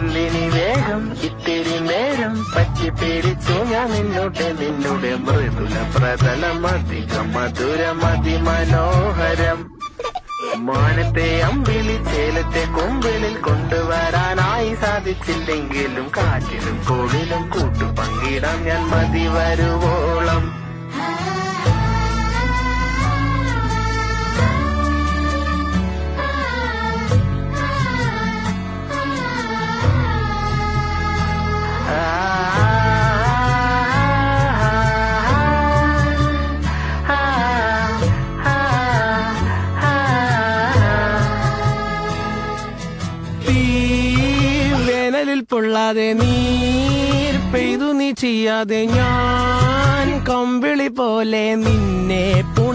ചൊല്ലിനി വേഗം ഇത്തിരി നേരം പറ്റി പേടിച്ചു ഞാൻ നിന്നോട്ടെ നിന്നുടെ മൃദുല പ്രതലം അധികം മധുരം അതിമനോഹരം മാനത്തെ അമ്പിളി ചേലത്തെ കൊമ്പിളിൽ കൊണ്ടുവരാനായി സാധിച്ചില്ലെങ്കിലും കാറ്റിലും കോളിലും കൂട്ടു പങ്കിടാം ഞാൻ മതി വരുവോളം. വേനലിൽ പൊള്ളാതെ നീർ നീ ചെയ്യാതെ ഞാൻ കമ്പിളി പോലെ നിന്നെ പുണരാം